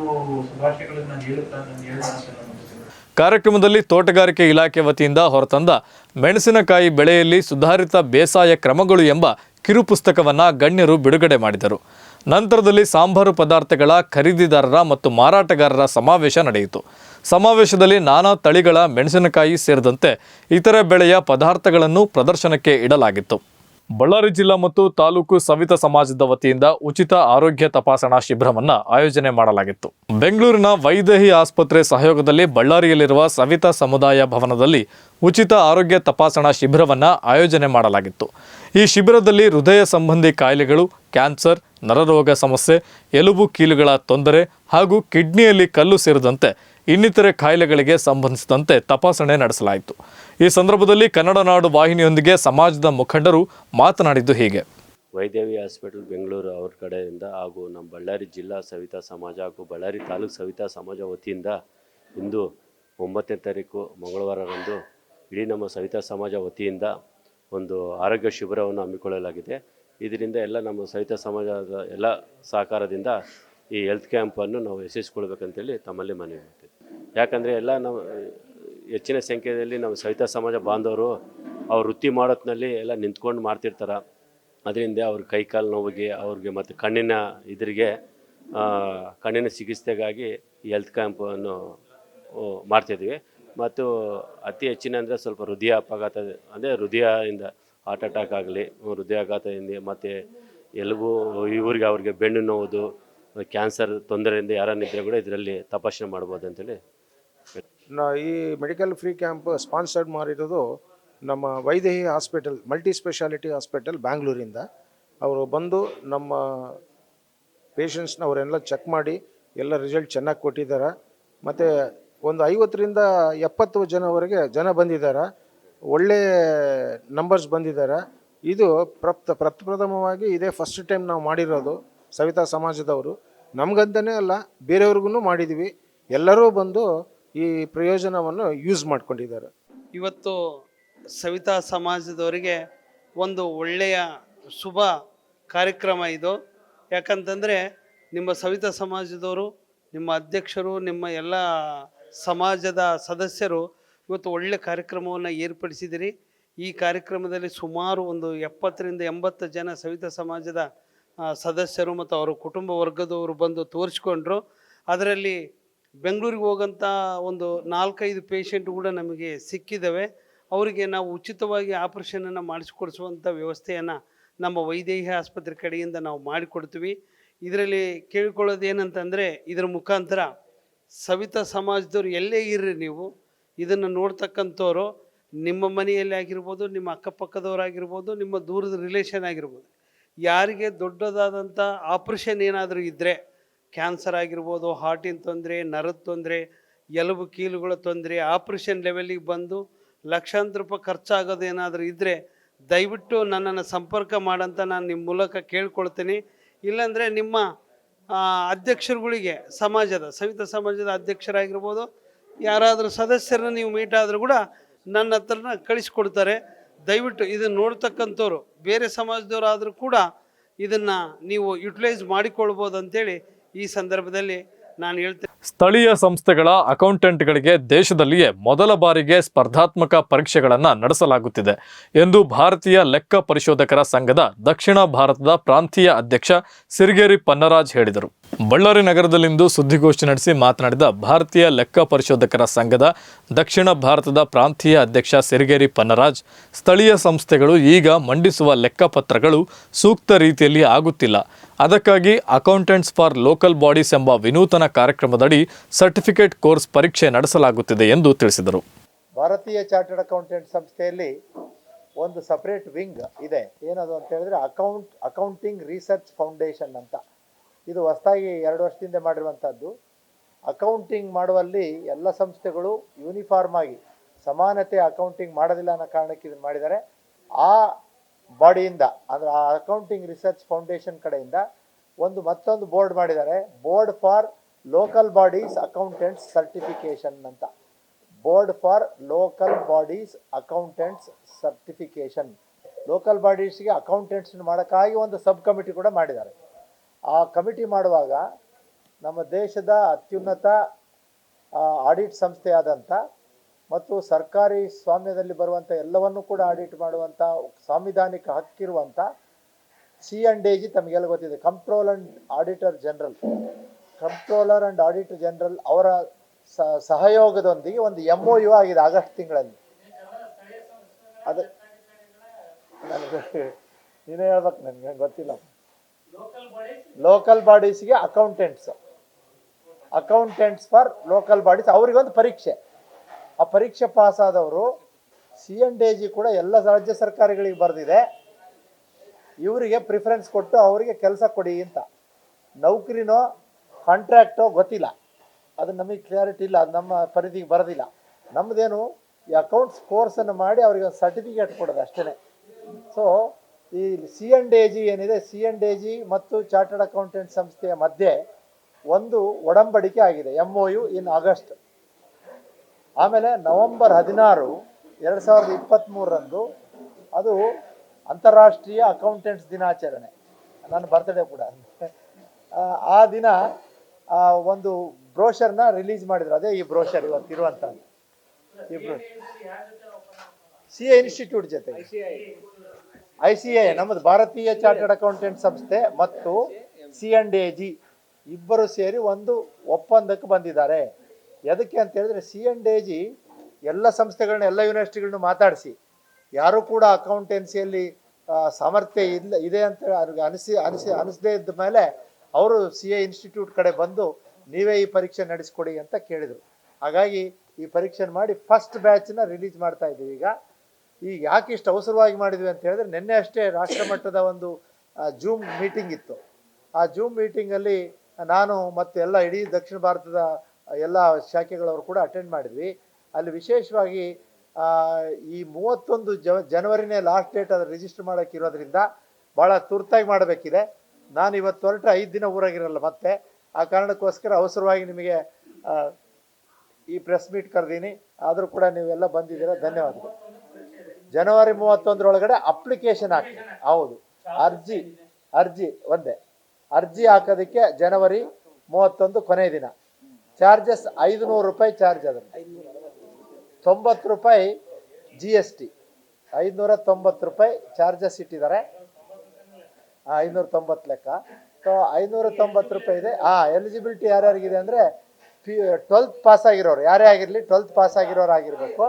ಶುಭಾಶಯಗಳನ್ನ ಹೇಳುತ್ತಾ ನಾನು ನಮಸ್ತೆ ಕಾರ್ಯಕ್ರಮದಲ್ಲಿ ತೋಟಗಾರಿಕೆ ಇಲಾಖೆ ವತಿಯಿಂದ ಹೊರತಂದ ಮೆಣಸಿನಕಾಯಿ ಬೆಳೆಯಲ್ಲಿ ಸುಧಾರಿತ ಬೇಸಾಯ ಕ್ರಮಗಳು ಎಂಬ ಕಿರುಪುಸ್ತಕವನ್ನು ಗಣ್ಯರು ಬಿಡುಗಡೆ ಮಾಡಿದರು. ನಂತರದಲ್ಲಿ ಸಾಂಬಾರು ಪದಾರ್ಥಗಳ ಖರೀದಿದಾರರ ಮತ್ತು ಮಾರಾಟಗಾರರ ಸಮಾವೇಶ ನಡೆಯಿತು. ಸಮಾವೇಶದಲ್ಲಿ ನಾನಾ ತಳಿಗಳ ಮೆಣಸಿನಕಾಯಿ ಸೇರಿದಂತೆ ಇತರೆ ಬೆಳೆಯ ಪದಾರ್ಥಗಳನ್ನು ಪ್ರದರ್ಶನಕ್ಕೆ ಇಡಲಾಗಿತ್ತು. ಬಳ್ಳಾರಿ ಜಿಲ್ಲಾ ಮತ್ತು ತಾಲೂಕು ಸವಿತ ಸಮಾಜದ ವತಿಯಿಂದ ಉಚಿತ ಆರೋಗ್ಯ ತಪಾಸಣಾ ಶಿಬಿರವನ್ನು ಆಯೋಜನೆ ಮಾಡಲಾಗಿತ್ತು. ಬೆಂಗಳೂರಿನ ವೈದೇಹಿ ಆಸ್ಪತ್ರೆ ಸಹಯೋಗದಲ್ಲಿ ಬಳ್ಳಾರಿಯಲ್ಲಿರುವ ಸವಿತಾ ಸಮುದಾಯ ಭವನದಲ್ಲಿ ಉಚಿತ ಆರೋಗ್ಯ ತಪಾಸಣಾ ಶಿಬಿರವನ್ನು ಆಯೋಜನೆ ಮಾಡಲಾಗಿತ್ತು. ಈ ಶಿಬಿರದಲ್ಲಿ ಹೃದಯ ಸಂಬಂಧಿ ಕಾಯಿಲೆಗಳು, ಕ್ಯಾನ್ಸರ್ ನರರೋಗ ಸಮಸ್ಯೆ, ಎಲುಬು ಕೀಲುಗಳ ತೊಂದರೆ ಹಾಗೂ ಕಿಡ್ನಿಯಲ್ಲಿ ಕಲ್ಲು ಸೇರಿದಂತೆ ಇನ್ನಿತರೆ ಕಾಯಿಲೆಗಳಿಗೆ ಸಂಬಂಧಿಸಿದಂತೆ ತಪಾಸಣೆ ನಡೆಸಲಾಯಿತು. ಈ ಸಂದರ್ಭದಲ್ಲಿ ಕನ್ನಡ ನಾಡು ವಾಹಿನಿಯೊಂದಿಗೆ ಸಮಾಜದ ಮುಖಂಡರು ಮಾತನಾಡಿದ್ದು ಹೀಗೆ. ವೈದೇವಿ ಹಾಸ್ಪಿಟಲ್ ಬೆಂಗಳೂರು ಅವ್ರ ಕಡೆಯಿಂದ ಹಾಗೂ ನಮ್ಮ ಬಳ್ಳಾರಿ ಜಿಲ್ಲಾ ಸವಿತಾ ಸಮಾಜ ಹಾಗೂ ಬಳ್ಳಾರಿ ತಾಲೂಕು ಸವಿತಾ ಸಮಾಜ ವತಿಯಿಂದ ಇಂದು ಒಂಬತ್ತನೇ ತಾರೀಕು ಮಂಗಳವಾರರಂದು ಇಡೀ ನಮ್ಮ ಸವಿತಾ ಸಮಾಜ ವತಿಯಿಂದ ಒಂದು ಆರೋಗ್ಯ ಶಿಬಿರವನ್ನು ಹಮ್ಮಿಕೊಳ್ಳಲಾಗಿದೆ. ಇದರಿಂದ ಎಲ್ಲ ನಮ್ಮ ಸಹಿತ ಸಮಾಜದ ಎಲ್ಲ ಸಹಕಾರದಿಂದ ಈ ಹೆಲ್ತ್ ಕ್ಯಾಂಪನ್ನು ನಾವು ಯಶಸ್ವಿಗೊಳ್ಬೇಕಂತೇಳಿ ತಮ್ಮಲ್ಲಿ ಮನವಿ ಮಾಡ್ತೀವಿ. ಯಾಕಂದರೆ ಎಲ್ಲ ನಾವು, ಹೆಚ್ಚಿನ ಸಂಖ್ಯೆಯಲ್ಲಿ ನಮ್ಮ ಸಹಿತ ಸಮಾಜ ಬಾಂಧವರು ಅವ್ರ ವೃತ್ತಿ ಮಾಡೋತ್ನಲ್ಲಿ ಎಲ್ಲ ನಿಂತ್ಕೊಂಡು ಮಾಡ್ತಿರ್ತಾರೆ. ಅದರಿಂದ ಅವ್ರ ಕೈ ಕಾಲು ನೋವಿಗೆ, ಅವ್ರಿಗೆ ಮತ್ತು ಕಣ್ಣಿನ ಇದರಿಗೆ ಕಣ್ಣಿನ ಚಿಕಿತ್ಸೆಗಾಗಿ ಈ ಹೆಲ್ತ್ ಕ್ಯಾಂಪನ್ನು ಮಾಡ್ತಿದ್ವಿ. ಮತ್ತು ಅತಿ ಹೆಚ್ಚಿನ ಅಂದರೆ ಸ್ವಲ್ಪ ಹೃದಯ ಅಪಘಾತ ಅಂದರೆ ಹೃದಯದಿಂದ ಹಾರ್ಟ್ ಅಟ್ಯಾಕ್ ಆಗಲಿ ಹೃದಯಾಘಾತದಿಂದ ಮತ್ತು ಎಲುಬು ಇವ್ರಿಗೆ ಅವ್ರಿಗೆ ಬೆನ್ನು ನೋವುದು, ಕ್ಯಾನ್ಸರ್ ತೊಂದರೆಯಿಂದ ಯಾರನ್ನಿದ್ದರೆ ಕೂಡ ಇದರಲ್ಲಿ ತಪಾಸಣೆ ಮಾಡ್ಬೋದು ಅಂತೇಳಿ. ನಾ ಈ ಮೆಡಿಕಲ್ ಫ್ರೀ ಕ್ಯಾಂಪ್ ಸ್ಪಾನ್ಸರ್ಡ್ ಮಾಡಿರೋದು ನಮ್ಮ Vaidehi hospital, multi speciality hospital ಬ್ಯಾಂಗ್ಳೂರಿಂದ. ಅವರು ಬಂದು ನಮ್ಮ ಪೇಷಂಟ್ಸ್ನ ಅವರೆಲ್ಲ ಚೆಕ್ ಮಾಡಿ, ಎಲ್ಲ ರಿಸಲ್ಟ್ ಚೆನ್ನಾಗಿ ಕೊಟ್ಟಿದ್ದಾರೆ. ಮತ್ತು ಒಂದು ಐವತ್ತರಿಂದ ಎಪ್ಪತ್ತು ಜನವರೆಗೆ ಜನ ಬಂದಿದ್ದಾರೆ. ಒಳ್ಳೆ ನಂಬರ್ಸ್ ಬಂದಿದ್ದಾರೆ. ಇದು ಪ್ರಪ್ತ, ಪ್ರಪ್ರಥಮವಾಗಿ ಇದೇ ಫಸ್ಟ್ ಟೈಮ್ ನಾವು ಮಾಡಿರೋದು ಸವಿತಾ ಸಮಾಜದವರು. ನಮಗಂತನೇ ಅಲ್ಲ ಬೇರೆಯವ್ರಿಗೂ ಮಾಡಿದ್ದೀವಿ ಎಲ್ಲರೂ ಬಂದು ಈ ಪ್ರಯೋಜನವನ್ನು ಯೂಸ್ ಮಾಡ್ಕೊಂಡಿದ್ದಾರೆ. ಇವತ್ತು ಸವಿತಾ ಸಮಾಜದವರಿಗೆ ಒಂದು ಒಳ್ಳೆಯ ಶುಭ ಕಾರ್ಯಕ್ರಮ ಇದು. ಯಾಕಂತಂದರೆ ನಿಮ್ಮ ಸವಿತಾ ಸಮಾಜದವರು, ನಿಮ್ಮ ಅಧ್ಯಕ್ಷರು, ನಿಮ್ಮ ಎಲ್ಲ ಸಮಾಜದ ಸದಸ್ಯರು ಇವತ್ತು ಒಳ್ಳೆ ಕಾರ್ಯಕ್ರಮವನ್ನು ಏರ್ಪಡಿಸಿದಿರಿ. ಈ ಕಾರ್ಯಕ್ರಮದಲ್ಲಿ ಸುಮಾರು ಒಂದು ಎಪ್ಪತ್ತರಿಂದ ಎಂಬತ್ತು ಜನ ಸವಿತಾ ಸಮಾಜದ ಸದಸ್ಯರು ಮತ್ತು ಅವರ ಕುಟುಂಬ ವರ್ಗದವರು ಬಂದು ತೋರಿಸ್ಕೊಂಡ್ರು. ಅದರಲ್ಲಿ ಬೆಂಗಳೂರಿಗೆ ಹೋಗೋಂಥ ಒಂದು ನಾಲ್ಕೈದು ಪೇಷಂಟ್ ಕೂಡ ನಮಗೆ ಸಿಕ್ಕಿದ್ದಾವೆ ಅವರಿಗೆ ನಾವು ಉಚಿತವಾಗಿ ಆಪ್ರೇಷನನ್ನು ಮಾಡಿಸಿಕೊಡಿಸುವಂಥ ವ್ಯವಸ್ಥೆಯನ್ನು ನಮ್ಮ ವೈದೇಹಿ ಆಸ್ಪತ್ರೆ ಕಡೆಯಿಂದ ನಾವು ಮಾಡಿಕೊಡ್ತೀವಿ. ಇದರಲ್ಲಿ ಕೇಳ್ಕೊಳ್ಳೋದು ಏನಂತಂದರೆ ಇದರ ಮುಖಾಂತರ ಸವಿತಾ ಸಮಾಜದವ್ರು ಎಲ್ಲೇ ಇರ್ರಿ ನೀವು. ಇದನ್ನು ನೋಡ್ತಕ್ಕಂಥವ್ರು ನಿಮ್ಮ ಮನೆಯಲ್ಲಿ ಆಗಿರ್ಬೋದು, ನಿಮ್ಮ ಅಕ್ಕಪಕ್ಕದವರಾಗಿರ್ಬೋದು, ನಿಮ್ಮ ದೂರದ ರಿಲೇಷನ್ ಆಗಿರ್ಬೋದು. ಯಾರಿಗೆ ದೊಡ್ಡದಾದಂಥ ಆಪ್ರೇಷನ್ ಏನಾದರೂ ಇದ್ದರೆ ಕ್ಯಾನ್ಸರ್ ಆಗಿರ್ಬೋದು ಹಾರ್ಟಿನ ತೊಂದರೆ, ನರದ ತೊಂದರೆ, ಎಲುಬು ಕೀಲುಗಳ ತೊಂದರೆ ಆಪ್ರೇಷನ್ ಲೆವೆಲಿಗೆ ಬಂದು ಲಕ್ಷಾಂತರ ರೂಪಾಯಿ ಖರ್ಚಾಗೋದು ಏನಾದರೂ ಇದ್ದರೆ ದಯವಿಟ್ಟು ನನ್ನನ್ನು ಸಂಪರ್ಕ ಮಾಡಂತ ನಾನು ನಿಮ್ಮ ಮೂಲಕ ಕೇಳ್ಕೊಳ್ತೀನಿ. ಇಲ್ಲಾಂದರೆ ನಿಮ್ಮ ಅಧ್ಯಕ್ಷರುಗಳಿಗೆ, ಸಮಾಜದ, ಸವಿತಾ ಸಮಾಜದ ಅಧ್ಯಕ್ಷರಾಗಿರ್ಬೋದು ಯಾರಾದರೂ ಸದಸ್ಯರನ್ನ ನೀವು ಮೀಟ್ ಆದರೂ ಕೂಡ ನನ್ನ ಹತ್ರನ ಕಳಿಸ್ಕೊಡ್ತಾರೆ. ದಯವಿಟ್ಟು ಇದನ್ನು ನೋಡ್ತಕ್ಕಂಥವ್ರು, ಬೇರೆ ಸಮಾಜದವರಾದರೂ ಕೂಡ ಇದನ್ನು ನೀವು ಯುಟಿಲೈಸ್ ಮಾಡಿಕೊಳ್ಬೋದು ಅಂತೇಳಿ ಈ ಸಂದರ್ಭದಲ್ಲಿ ನಾನು ಹೇಳ್ತೇನೆ. ಸ್ಥಳೀಯ ಸಂಸ್ಥೆಗಳ ಅಕೌಂಟೆಂಟ್ಗಳಿಗೆ ದೇಶದಲ್ಲಿಯೇ ಮೊದಲ ಬಾರಿಗೆ ಸ್ಪರ್ಧಾತ್ಮಕ ಪರೀಕ್ಷೆಗಳನ್ನು ನಡೆಸಲಾಗುತ್ತಿದೆ ಎಂದು ಭಾರತೀಯ ಲೆಕ್ಕ ಪರಿಶೋಧಕರ ಸಂಘದ ದಕ್ಷಿಣ ಭಾರತದ ಪ್ರಾಂತೀಯ ಅಧ್ಯಕ್ಷ ಸಿರಿಗೇರಿ ಪನ್ನರಾಜ್ ಹೇಳಿದರು. ಬಳ್ಳಾರಿ ನಗರದಲ್ಲಿಂದು ಸುದ್ದಿಗೋಷ್ಠಿ ನಡೆಸಿ ಮಾತನಾಡಿದ ಭಾರತೀಯ ಲೆಕ್ಕ ಪರಿಶೋಧಕರ ಸಂಘದ ದಕ್ಷಿಣ ಭಾರತದ ಪ್ರಾಂತೀಯ ಅಧ್ಯಕ್ಷ ಸಿರಿಗೇರಿ ಪನ್ನರಾಜ್, ಸ್ಥಳೀಯ ಸಂಸ್ಥೆಗಳು ಈಗ ಮಂಡಿಸುವ ಲೆಕ್ಕಪತ್ರಗಳು ಸೂಕ್ತ ರೀತಿಯಲ್ಲಿ ಆಗುತ್ತಿಲ್ಲ. ಅದಕ್ಕಾಗಿ ಅಕೌಂಟೆಂಟ್ಸ್ ಫಾರ್ ಲೋಕಲ್ ಬಾಡೀಸ್ ಎಂಬ ವಿನೂತನ ಕಾರ್ಯಕ್ರಮದಡಿ ಸರ್ಟಿಫಿಕೇಟ್ ಕೋರ್ಸ್ ಪರೀಕ್ಷೆ ನಡೆಸಲಾಗುತ್ತಿದೆ ಎಂದು ತಿಳಿಸಿದರು. ಭಾರತೀಯ ಚಾರ್ಟರ್ಡ್ ಅಕೌಂಟೆಂಟ್ ಸಂಸ್ಥೆಯಲ್ಲಿ ಒಂದು ಸಪ್ರೇಟ್ ವಿಂಗ್ ಇದೆ. ಏನದು ಅಂತ ಹೇಳಿದ್ರೆ ಅಕೌಂಟ್, ಅಕೌಂಟಿಂಗ್ ರಿಸರ್ಚ್ ಫೌಂಡೇಶನ್ ಅಂತ. ಇದು ಹೊಸದಾಗಿ ಎರಡು ವರ್ಷದಿಂದ ಮಾಡಿರುವಂಥದ್ದು. ಅಕೌಂಟಿಂಗ್ ಮಾಡುವಲ್ಲಿ ಎಲ್ಲ ಸಂಸ್ಥೆಗಳು ಯೂನಿಫಾರ್ಮ್ ಆಗಿ ಸಮಾನತೆ ಅಕೌಂಟಿಂಗ್ ಮಾಡೋದಿಲ್ಲ ಅನ್ನೋ ಕಾರಣಕ್ಕೆ ಇದನ್ನು ಮಾಡಿದ್ದಾರೆ. ಆ ಬಾಡಿಯಿಂದ ಅಂದರೆ ಆ ಅಕೌಂಟಿಂಗ್ ರಿಸರ್ಚ್ ಫೌಂಡೇಶನ್ ಕಡೆಯಿಂದ ಒಂದು ಮತ್ತೊಂದು ಬೋರ್ಡ್ ಮಾಡಿದ್ದಾರೆ. Board for local bodies accountants certification ಅಂತ. Board for local bodies accountants certification local ಬಾಡೀಸ್ಗೆ accountants ಮಾಡೋಕ್ಕಾಗಿ ಒಂದು ಸಬ್ ಕಮಿಟಿ ಕೂಡ ಮಾಡಿದ್ದಾರೆ. ಆ ಕಮಿಟಿ ಮಾಡುವಾಗ ನಮ್ಮ ದೇಶದ ಅತ್ಯುನ್ನತ ಆಡಿಟ್ ಸಂಸ್ಥೆಯಾದಂಥ ಮತ್ತು ಸರ್ಕಾರಿ ಸ್ವಾಮ್ಯದಲ್ಲಿ ಬರುವಂಥ ಎಲ್ಲವನ್ನೂ ಕೂಡ ಆಡಿಟ್ ಮಾಡುವಂಥ ಸಾಂವಿಧಾನಿಕ ಹಕ್ಕಿರುವಂಥ ಸಿ ಅಂಡ್ ಎ ಜಿ ತಮಗೆಲ್ಲ ಗೊತ್ತಿದೆ. Control and auditor general controller and auditor general ಅವರ ಸಹಯೋಗದೊಂದಿಗೆ ಒಂದು ಎಂ ಒ ಯು ಆಗಿದೆ ಆಗಸ್ಟ್ ತಿಂಗಳಲ್ಲಿ. ಅದು ನನಗೆ ನೀನೇ ಹೇಳ್ಬೇಕು, ನನಗೆ ನಂಗೆ ಗೊತ್ತಿಲ್ಲ. Local ಬಾಡೀಸ್ಗೆ accountants accountants for local bodies ಅವರಿಗೊಂದು ಪರೀಕ್ಷೆ. ಆ ಪರೀಕ್ಷೆ ಪಾಸ್ ಆದವರು ಸಿ ಎನ್ ಡಿ ಜಿ ಕೂಡ ಎಲ್ಲ ರಾಜ್ಯ ಸರ್ಕಾರಗಳಿಗೆ ಬರೆದಿದೆ. ಇವರಿಗೆ ಪ್ರಿಫರೆನ್ಸ್ ಕೊಟ್ಟು ಅವರಿಗೆ ಕೆಲಸ ಕೊಡಿ ಅಂತ. ನೌಕರಿನೋ ಕಾಂಟ್ರಾಕ್ಟೋ ಗೊತ್ತಿಲ್ಲ. ಅದು ನಮಗೆ ಕ್ಲಾರಿಟಿ ಇಲ್ಲ. ಅದು ನಮ್ಮ ಪರಿಧಿಗೆ ಬರೋದಿಲ್ಲ. ನಮ್ಮದೇನು ಈ ಅಕೌಂಟ್ಸ್ ಕೋರ್ಸನ್ನು ಮಾಡಿ ಅವರಿಗೆ ಸರ್ಟಿಫಿಕೇಟ್ ಕೊಡೋದು ಅಷ್ಟೇ ಸೊ ಈ ಸಿ ಎನ್ ಡಿ ಜಿ ಏನಿದೆ ಸಿ ಎನ್ ಡಿ ಜಿ ಮತ್ತು ಚಾರ್ಟರ್ಡ್ ಅಕೌಂಟೆಂಟ್ ಸಂಸ್ಥೆಯ ಮಧ್ಯೆ ಒಂದು ಒಡಂಬಡಿಕೆ ಆಗಿದೆ M O U in August ಆಮೇಲೆ ನವೆಂಬರ್ ಹದಿನಾರು ಎರಡು ಸಾವಿರದ ಇಪ್ಪತ್ತ್ಮೂರರಂದು ಅದು ಅಂತಾರಾಷ್ಟ್ರೀಯ ಅಕೌಂಟೆಂಟ್ಸ್ ದಿನಾಚರಣೆ. ನನ್ನ ಬರ್ತಡೇ ಕೂಡ. ಆ, ದಿನ ಒಂದು ಬ್ರೋಷರ್ನ ರಿಲೀಸ್ ಮಾಡಿದ್ರು. ಅದೇ ಈ ಬ್ರೋಷರ್ ಇವತ್ತಿರುವಂಥದ್ದು ಈ ಬ್ರೋಷರ್ ಸಿ ಎ ಇನ್ಸ್ಟಿಟ್ಯೂಟ್ ಜೊತೆ ಐ ಸಿ ಎ ನಮ್ಮದು ಭಾರತೀಯ ಚಾರ್ಟರ್ಡ್ ಅಕೌಂಟೆಂಟ್ ಸಂಸ್ಥೆ ಮತ್ತು ಸಿ ಎನ್ ಎ ಜಿ ಇಬ್ಬರು ಸೇರಿ ಒಂದು ಒಪ್ಪಂದಕ್ಕೆ ಬಂದಿದ್ದಾರೆ. ಎದಕ್ಕೆ ಅಂತ ಹೇಳಿದ್ರೆ ಸಿ ಎನ್ ಎ ಜಿ ಎಲ್ಲ ಸಂಸ್ಥೆಗಳನ್ನ, ಎಲ್ಲ ಯೂನಿವರ್ಸಿಟಿಗಳನ್ನ ಮಾತಾಡಿಸಿ. ಯಾರು ಕೂಡ ಅಕೌಂಟೆನ್ಸಿಯಲ್ಲಿ ಸಾಮರ್ಥ್ಯ ಇಲ್ಲ, ಇದೆ ಅಂತ ಅವ್ರಿಗೆ ಅನಿಸಿ ಅನಿಸಿ, ಅನಿಸದೇ ಇದ್ದ ಮೇಲೆ ಅವರು ಸಿ ಎ ಇನ್ಸ್ಟಿಟ್ಯೂಟ್ ಕಡೆ ಬಂದು ನೀವೇ ಈ ಪರೀಕ್ಷೆ ನಡೆಸ್ಕೊಡಿ ಅಂತ ಕೇಳಿದರು. ಹಾಗಾಗಿ ಈ ಪರೀಕ್ಷೆ ಮಾಡಿ ಫಸ್ಟ್ ಬ್ಯಾಚ್ನ ರಿಲೀಸ್ ಮಾಡ್ತಾ ಇದ್ದೀವಿ ಈಗ. ಈಗ ಯಾಕೆ ಇಷ್ಟು ಅವಸರವಾಗಿ ಮಾಡಿದ್ವಿ ಅಂತ ಹೇಳಿದ್ರೆ ನಿನ್ನೆ ಅಷ್ಟೇ ರಾಷ್ಟ್ರ ಮಟ್ಟದ ಒಂದು ಜೂಮ್ ಮೀಟಿಂಗ್ ಇತ್ತು. ಆ ಜೂಮ್ ಮೀಟಿಂಗಲ್ಲಿ ನಾನು ಮತ್ತು ಎಲ್ಲ ಇಡೀ ದಕ್ಷಿಣ ಭಾರತದ ಎಲ್ಲ ಶಾಖೆಗಳವರು ಕೂಡ ಅಟೆಂಡ್ ಮಾಡಿದ್ವಿ. ಅಲ್ಲಿ ವಿಶೇಷವಾಗಿ ಈ ಮೂವತ್ತೊಂದು ಜ, ಜನವರಿನೇ ಲಾಸ್ಟ್ ಡೇಟ್ ಅದು ರಿಜಿಸ್ಟರ್ ಮಾಡೋಕ್ಕೆ ಇರೋದ್ರಿಂದ ಭಾಳ ತುರ್ತಾಗಿ ಮಾಡಬೇಕಿದೆ. ನಾನು ಇವತ್ತು ಹೊರಟ ಐದು ದಿನ ಊರಾಗಿರಲ್ಲ ಮತ್ತೆ. ಆ ಕಾರಣಕ್ಕೋಸ್ಕರ ಅವಸರವಾಗಿ ನಿಮಗೆ ಈ ಪ್ರೆಸ್ ಮೀಟ್ ಕರೆದೀನಿ. ಆದರೂ ಕೂಡ ನೀವೆಲ್ಲ ಬಂದಿದ್ದೀರಾ? ಧನ್ಯವಾದಗಳು. ಜನವರಿ ಮೂವತ್ತೊಂದರೊಳಗಡೆ ಅಪ್ಲಿಕೇಶನ್ ಹಾಕಿ. ಹೌದು. ಅರ್ಜಿ ಅರ್ಜಿ ಒಂದೇ. ಅರ್ಜಿ ಹಾಕೋದಕ್ಕೆ ಜನವರಿ ಮೂವತ್ತೊಂದು ಕೊನೆಯ ದಿನ. ಚಾರ್ಜಸ್ ಐದುನೂರು ರೂಪಾಯಿ ಚಾರ್ಜ್ ಅದ್ರ ತೊಂಬತ್ತು ರೂಪಾಯಿ ಜಿ ಎಸ್ ಟಿ ಐದುನೂರ ತೊಂಬತ್ತು ರೂಪಾಯಿ ಚಾರ್ಜಸ್ ಇಟ್ಟಿದ್ದಾರೆ. ಐನೂರ ತೊಂಬತ್ತು ಲೆಕ್ಕ. ಸೊ ಐನೂರ ತೊಂಬತ್ತು ರೂಪಾಯಿ ಇದೆ. ಹಾಂ ಎಲಿಜಿಬಿಲಿಟಿ ಯಾರ್ಯಾರಿಗಿದೆ ಅಂದರೆ ಪಿ ಟ್ವೆಲ್ತ್ ಪಾಸ್ ಆಗಿರೋರು. ಯಾರೇ ಆಗಿರಲಿ ಟ್ವೆಲ್ತ್ ಪಾಸ್ ಆಗಿರೋರು ಆಗಿರಬೇಕು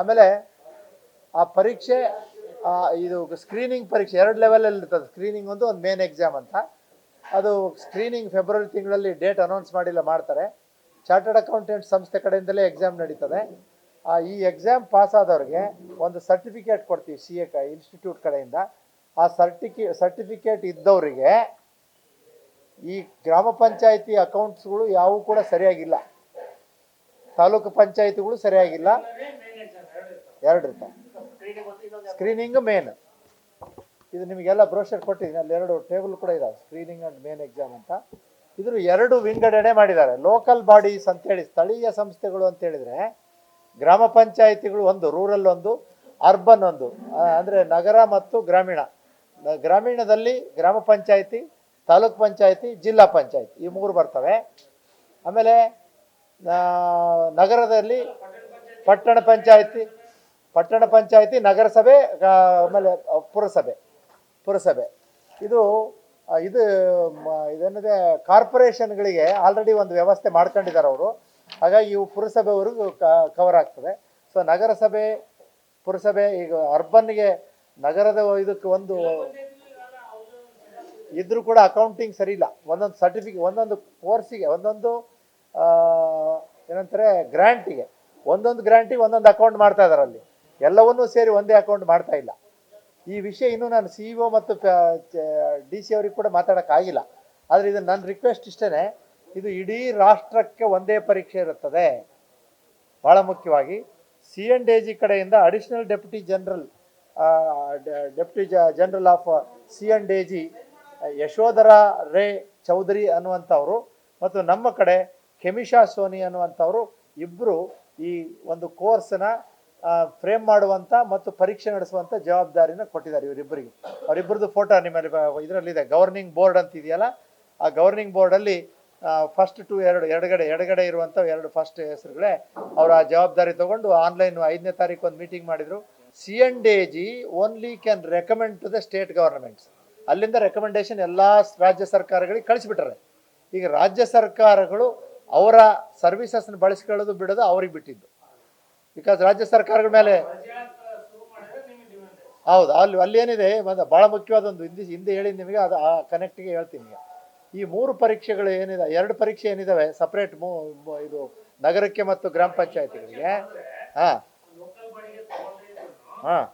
ಆಮೇಲೆ ಆ ಪರೀಕ್ಷೆ ಇದು ಸ್ಕ್ರೀನಿಂಗ್ ಪರೀಕ್ಷೆ ಎರಡು ಲೆವೆಲಲ್ಲಿ ಇರ್ತದೆ. ಸ್ಕ್ರೀನಿಂಗ್ ಒಂದು ಒಂದು ಮೇನ್ ಎಕ್ಸಾಮ್ ಅಂತ. ಅದು ಸ್ಕ್ರೀನಿಂಗ್ ಫೆಬ್ರವರಿ ತಿಂಗಳಲ್ಲಿ ಡೇಟ್ ಅನೌನ್ಸ್ ಮಾಡಿಲ್ಲ ಮಾಡ್ತಾರೆ. ಚಾರ್ಟರ್ಡ್ ಅಕೌಂಟೆಂಟ್ ಸಂಸ್ಥೆ ಕಡೆಯಿಂದಲೇ ಎಕ್ಸಾಮ್ ನಡೀತದೆ. ಆ, ಈ ಎಕ್ಸಾಮ್ ಪಾಸ್ ಆದವ್ರಿಗೆ ಒಂದು ಸರ್ಟಿಫಿಕೇಟ್ ಕೊಡ್ತೀವಿ ಸಿ ಎ ಇನ್ಸ್ಟಿಟ್ಯೂಟ್ ಕಡೆಯಿಂದ. ಆ ಸರ್ಟಿಫಿ ಸರ್ಟಿಫಿಕೇಟ್ ಇದ್ದವರಿಗೆ ಈ ಗ್ರಾಮ ಪಂಚಾಯಿತಿ ಅಕೌಂಟ್ಸ್ಗಳು ಯಾವುವು ಕೂಡ ಸರಿಯಾಗಿಲ್ಲ. ತಾಲೂಕು ಪಂಚಾಯಿತಿಗಳು ಸರಿಯಾಗಿಲ್ಲ. ಎರಡು ಇರ್ತಾವೆ ಸ್ಕ್ರೀನಿಂಗ್ ಮೇನ್ ಇದು ನಿಮಗೆಲ್ಲ ಬ್ರೋಷರ್ ಕೊಟ್ಟಿದ್ದೀನಿ, ಅಲ್ಲಿ ಎರಡು ಟೇಬಲ್ ಕೂಡ ಇದಾವೆ ಸ್ಕ್ರೀನಿಂಗ್ ಅಂಡ್ ಮೇನ್ ಎಕ್ಸಾಮ್ ಅಂತ. ಇದ್ರ ಎರಡು ವಿಂಗಡಣೆ ಮಾಡಿದ್ದಾರೆ. ಲೋಕಲ್ ಬಾಡೀಸ್ ಅಂತೇಳಿ, ಸ್ಥಳೀಯ ಸಂಸ್ಥೆಗಳು ಅಂತ ಹೇಳಿದ್ರೆ ಗ್ರಾಮ ಪಂಚಾಯಿತಿಗಳು ಒಂದು ರೂರಲ್ ಒಂದು ಅರ್ಬನ್ ಒಂದು ಅಂದರೆ ಅಂದ್ರೆ ನಗರ ಮತ್ತು ಗ್ರಾಮೀಣ. ಗ್ರಾಮೀಣದಲ್ಲಿ ಗ್ರಾಮ ಪಂಚಾಯಿತಿ, ತಾಲೂಕ್ ಪಂಚಾಯಿತಿ, ಜಿಲ್ಲಾ ಪಂಚಾಯಿತಿ, ಈ ಮೂರು ಬರ್ತವೆ. ಆಮೇಲೆ ನಗರದಲ್ಲಿ ಪಟ್ಟಣ ಪಂಚಾಯಿತಿ ಪಟ್ಟಣ ಪಂಚಾಯಿತಿ, ನಗರಸಭೆ ಆಮೇಲೆ ಪುರಸಭೆ ಪುರಸಭೆ. ಇದು ಇದು ಇದೇನಿದೆ ಕಾರ್ಪೊರೇಷನ್ಗಳಿಗೆ ಆಲ್ರೆಡಿ ಒಂದು ವ್ಯವಸ್ಥೆ ಮಾಡ್ಕೊಂಡಿದ್ದಾರೆ ಅವರು. ಹಾಗಾಗಿ ಇವು ಪುರಸಭೆವರೆಗೂ ಕವರ್ ಆಗ್ತದೆ. ಸೊ ನಗರಸಭೆ, ಪುರಸಭೆ, ಈಗ ಅರ್ಬನ್ಗೆ ನಗರದ ಇದಕ್ಕೆ ಒಂದು ಇದ್ರೂ ಕೂಡ ಅಕೌಂಟಿಂಗ್ ಸರಿ ಇಲ್ಲ. ಒಂದೊಂದು ಸರ್ಟಿಫಿಕೇಟ್ ಒಂದೊಂದು ಕೋರ್ಸಿಗೆ ಒಂದೊಂದು ಏನಂತಾರೆ ಗ್ರ್ಯಾಂಟಿಗೆ ಒಂದೊಂದು ಗ್ರ್ಯಾಂಟಿಗೆ ಒಂದೊಂದು ಅಕೌಂಟ್ ಮಾಡ್ತಾ ಇದಾರೆ ಅಲ್ಲಿ. ಎಲ್ಲವನ್ನೂ ಸೇರಿ ಒಂದೇ ಅಕೌಂಟ್ ಮಾಡ್ತಾ ಇಲ್ಲ. ಈ ವಿಷಯ ಇನ್ನೂ ನಾನು ಸಿ ಇ ಒ ಮತ್ತು ಡಿ ಸಿ ಅವ್ರಿಗೆ ಕೂಡ ಮಾತಾಡೋಕ್ಕಾಗಿಲ್ಲ ಆದರೆ ಇದು ನನ್ನ ರಿಕ್ವೆಸ್ಟ್ ಇಷ್ಟೇ ಇದು ಇಡೀ ರಾಷ್ಟ್ರಕ್ಕೆ ಒಂದೇ ಪರೀಕ್ಷೆ ಇರುತ್ತದೆ. ಭಾಳ ಮುಖ್ಯವಾಗಿ ಸಿ ಎನ್ ಡಿ ಜಿ ಕಡೆಯಿಂದ additional deputy general deputy general of C N D G Yashodhara Ray Chaudhary ಅನ್ನುವಂಥವರು ಮತ್ತು ನಮ್ಮ ಕಡೆ ಕೆಮಿಷಾ ಸೋನಿ ಅನ್ನುವಂಥವರು ಇಬ್ಬರು ಈ ಒಂದು ಕೋರ್ಸನ್ನ ಫ್ರೇಮ್ ಮಾಡುವಂಥ ಮತ್ತು ಪರೀಕ್ಷೆ ನಡೆಸುವಂಥ ಜವಾಬ್ದಾರಿನ ಕೊಟ್ಟಿದ್ದಾರೆ ಇವರಿಬ್ಬರಿಗೆ. ಅವರಿಬ್ಬರದ್ದು ಫೋಟೋ ನಿಮ್ಮಲ್ಲಿ ಇದರಲ್ಲಿದೆ. ಗವರ್ನಿಂಗ್ ಬೋರ್ಡ್ ಅಂತ ಇದೆಯಲ್ಲ, ಆ ಗವರ್ನಿಂಗ್ ಬೋರ್ಡಲ್ಲಿ ಫಸ್ಟ್ ಟು ಎರಡು ಎಡಗಡೆ ಎಡಗಡೆ ಇರುವಂಥ ಎರಡು ಫಸ್ಟ್ ಹೆಸರುಗಳೇ ಅವರು ಆ ಜವಾಬ್ದಾರಿ ತಗೊಂಡು ಆನ್ಲೈನ್ ಐದನೇ ತಾರೀಕು ಒಂದು ಮೀಟಿಂಗ್ ಮಾಡಿದರು. C N D G only can recommend to the state governments ಅಲ್ಲಿಂದ ರೆಕಮೆಂಡೇಶನ್ ಎಲ್ಲ ರಾಜ್ಯ ಸರ್ಕಾರಗಳಿಗೆ ಕಳಿಸ್ಬಿಟ್ರೆ. ಈಗ ರಾಜ್ಯ ಸರ್ಕಾರಗಳು ಅವರ ಸರ್ವಿಸಸ್ನ ಬಳಸ್ಕೊಳ್ಳೋದು ಬಿಡೋದು ಅವ್ರಿಗೆ ಬಿಟ್ಟಿದ್ದು. ಬಿಕಾಸ್ ರಾಜ್ಯ ಸರ್ಕಾರಗಳ ಮೇಲೆ ಹೌದು, ಅಲ್ಲಿ ಅಲ್ಲಿ ಏನಿದೆ ಒಂದು ಭಾಳ ಮುಖ್ಯವಾದ ಒಂದು ಹಿಂದೆ ಹಿಂದೆ ಹೇಳಿ ನಿಮಗೆ, ಅದು ಆ ಕನೆಕ್ಟಿಗೆ ಹೇಳ್ತೀನಿ ಈ ಮೂರು ಪರೀಕ್ಷೆಗಳು ಏನಿದೆ, ಎರಡು ಪರೀಕ್ಷೆ ಏನಿದಾವೆ ಸಪ್ರೇಟ್ ಮೂ- ಇದು ನಗರಕ್ಕೆ ಮತ್ತು ಗ್ರಾಮ ಪಂಚಾಯತಿಗಳಿಗೆ? ಹಾಂ. ಹಾಂ.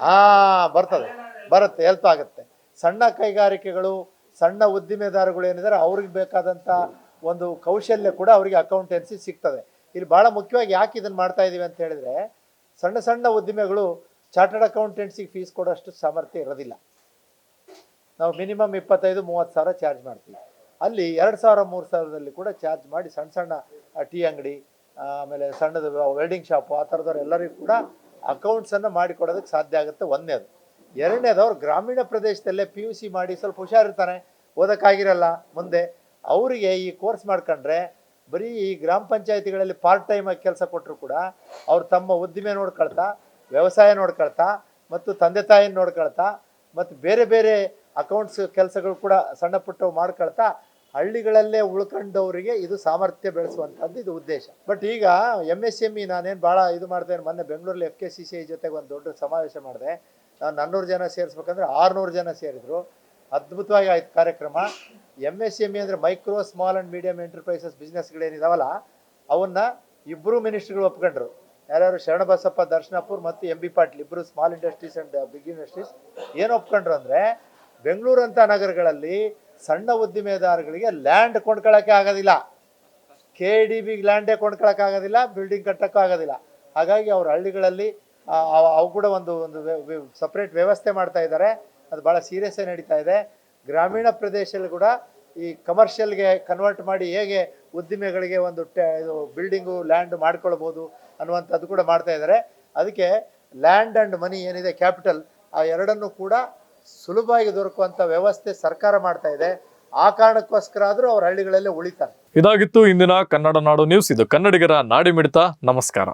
ಹಾಂ, ಬರ್ತದೆ, ಬರುತ್ತೆ ಹೆಲ್ಪ್ ಆಗುತ್ತೆ. ಸಣ್ಣ ಕೈಗಾರಿಕೆಗಳು, ಸಣ್ಣ ಉದ್ದಿಮೆದಾರಗಳು ಏನಿದ್ದಾರೆ ಅವ್ರಿಗೆ ಬೇಕಾದಂಥ ಒಂದು ಕೌಶಲ್ಯ ಕೂಡ ಅವರಿಗೆ ಅಕೌಂಟೆನ್ಸಿ ಸಿಗ್ತದೆ. ಇಲ್ಲಿ ಭಾಳ ಮುಖ್ಯವಾಗಿ ಯಾಕೆ ಇದನ್ನು ಮಾಡ್ತಾ ಇದ್ದೀವಿ ಅಂತ ಹೇಳಿದ್ರೆ, ಸಣ್ಣ ಸಣ್ಣ ಉದ್ದಿಮೆಗಳು ಚಾರ್ಟರ್ಡ್ ಅಕೌಂಟೆಂಟ್ಸಿಗೆ ಫೀಸ್ ಕೊಡೋಷ್ಟು ಸಾಮರ್ಥ್ಯ ಇರೋದಿಲ್ಲ. ನಾವು ಮಿನಿಮಮ್ ಇಪ್ಪತ್ತೈದು, ಮೂವತ್ತು ಸಾವಿರ ಚಾರ್ಜ್ ಮಾಡ್ತೀವಿ. ಅಲ್ಲಿ ಎರಡು ಸಾವಿರ, ಮೂರು ಸಾವಿರದಲ್ಲಿ ಕೂಡ ಚಾರ್ಜ್ ಮಾಡಿ ಸಣ್ಣ ಸಣ್ಣ ಟೀ ಅಂಗಡಿ ಆಮೇಲೆ ಸಣ್ಣದು ವೆಲ್ಡಿಂಗ್ ಶಾಪು, ಆ ಥರದವ್ರು ಎಲ್ಲರಿಗೂ ಕೂಡ ಅಕೌಂಟ್ಸನ್ನು ಮಾಡಿಕೊಡೋದಕ್ಕೆ ಸಾಧ್ಯ ಆಗುತ್ತೆ ಒಂದನೇದು. ಎರಡನೇದು ಅವ್ರು ಗ್ರಾಮೀಣ ಪ್ರದೇಶದಲ್ಲೇ ಪಿ ಯು ಸಿ ಮಾಡಿ ಸ್ವಲ್ಪ ಹುಷಾರಿರ್ತಾನೆ ಓದೋಕ್ಕಾಗಿರಲ್ಲ ಮುಂದೆ. ಅವರಿಗೆ ಈ ಕೋರ್ಸ್ ಮಾಡ್ಕೊಂಡ್ರೆ ಬರೀ ಈ ಗ್ರಾಮ ಪಂಚಾಯತಿಗಳಲ್ಲಿ ಪಾರ್ಟ್ ಟೈಮ್ ಕೆಲಸ ಕೊಟ್ಟರು ಕೂಡ ಅವ್ರು ತಮ್ಮ ಉದ್ದಿಮೆ ನೋಡ್ಕೊಳ್ತಾ, ವ್ಯವಸಾಯ ನೋಡ್ಕೊಳ್ತಾ ಮತ್ತು ತಂದೆ ತಾಯಿನ ನೋಡ್ಕೊಳ್ತಾ ಮತ್ತು ಬೇರೆ ಬೇರೆ ಅಕೌಂಟ್ಸ್ ಕೆಲಸಗಳು ಕೂಡ ಸಣ್ಣ ಪುಟ್ಟವು ಮಾಡ್ಕೊಳ್ತಾ ಹಳ್ಳಿಗಳಲ್ಲೇ ಉಳ್ಕೊಂಡವರಿಗೆ ಇದು ಸಾಮರ್ಥ್ಯ ಬೆಳೆಸುವಂಥದ್ದು ಇದು ಉದ್ದೇಶ. ಬಟ್ ಈಗ ಎಂ ಎಸ್ ಎಂ ಇ ನಾನೇನು ಭಾಳ ಇದು ಮಾಡಿದೆ, ಮೊನ್ನೆ ಬೆಂಗಳೂರಲ್ಲಿ F K C C I ಜೊತೆಗೆ ಒಂದು ದೊಡ್ಡ ಸಮಾವೇಶ ಮಾಡಿದೆ. ನಾನು ನಾನ್ನೂರು ಜನ ಸೇರಿಸ್ಬೇಕಂದ್ರೆ ಆರುನೂರು ಜನ ಸೇರಿದ್ರು. ಅದ್ಭುತವಾಗಿ ಆಯ್ತು ಕಾರ್ಯಕ್ರಮ. ಎಂ ಎಸ್ ಎಂ ಇ ಅಂದರೆ micro small and medium enterprises ಬಿಸ್ನೆಸ್ಗಳೇನಿದಾವಲ್ಲ ಅವನ್ನ ಇಬ್ಬರು ಮಿನಿಸ್ಟ್ರಿಗಳು ಒಪ್ಕೊಂಡ್ರು. ಯಾರ್ಯಾರು ಶರಣಬಸಪ್ಪ, ದರ್ಶನಪುರ್ ಮತ್ತು ಎಂ ಬಿ ಪಾಟೀಲ್ ಇಬ್ಬರು small industries and big industries ಏನು ಒಪ್ಕೊಂಡ್ರು ಅಂದರೆ ಬೆಂಗಳೂರಂಥ ನಗರಗಳಲ್ಲಿ ಸಣ್ಣ ಉದ್ದಿಮೆದಾರಗಳಿಗೆ ಲ್ಯಾಂಡ್ ಕೊಂಡ್ಕೊಳ್ಳೋಕ್ಕೆ ಆಗೋದಿಲ್ಲ. ಕೆ ಡಿ ಬಿಗೆ ಲ್ಯಾಂಡೇ ಕೊಂಡ್ಕೊಳಕ್ಕೆ ಆಗೋದಿಲ್ಲ ಬಿಲ್ಡಿಂಗ್ ಕಟ್ಟೋಕ್ಕೂ ಆಗೋದಿಲ್ಲ. ಹಾಗಾಗಿ ಅವ್ರ ಹಳ್ಳಿಗಳಲ್ಲಿ ಅವು ಕೂಡ ಒಂದು ಒಂದು ಸಪ್ರೇಟ್ ವ್ಯವಸ್ಥೆ ಮಾಡ್ತಾ ಇದ್ದಾರೆ. ಅದು ಭಾಳ ಸೀರಿಯಸ್ ಆಗಿ ನಡೀತಾ ಇದೆ. ಗ್ರಾಮೀಣ ಪ್ರದೇಶದಲ್ಲಿ ಕೂಡ ಈ ಕಮರ್ಷಿಯಲ್ಗೆ ಕನ್ವರ್ಟ್ ಮಾಡಿ ಹೇಗೆ ಉದ್ದಿಮೆಗಳಿಗೆ ಒಂದು ಟೆ ಇದು ಬಿಲ್ಡಿಂಗು ಲ್ಯಾಂಡ್ ಮಾಡ್ಕೊಳ್ಬೋದು ಅನ್ನುವಂಥದ್ದು ಕೂಡ ಮಾಡ್ತಾ ಇದ್ದಾರೆ. ಅದಕ್ಕೆ ಲ್ಯಾಂಡ್ ಆ್ಯಂಡ್ ಮನಿ ಏನಿದೆ ಕ್ಯಾಪಿಟಲ್ ಆ ಎರಡನ್ನು ಕೂಡ ಸುಲಭವಾಗಿ ದೊರಕುವಂಥ ವ್ಯವಸ್ಥೆ ಸರ್ಕಾರ ಮಾಡ್ತಾ ಇದೆ. ಆ ಕಾರಣಕ್ಕೋಸ್ಕರ ಆದರೂ ಅವ್ರ ಹಳ್ಳಿಗಳಲ್ಲೇ ಉಳಿತಾರೆ. ಇದಾಗಿತ್ತು ಇಂದಿನ ಕನ್ನಡ ನಾಡು ನ್ಯೂಸ್ ಇದು ಕನ್ನಡಿಗರ ನಾಡಿ ಮಿಡಿತ ನಮಸ್ಕಾರ.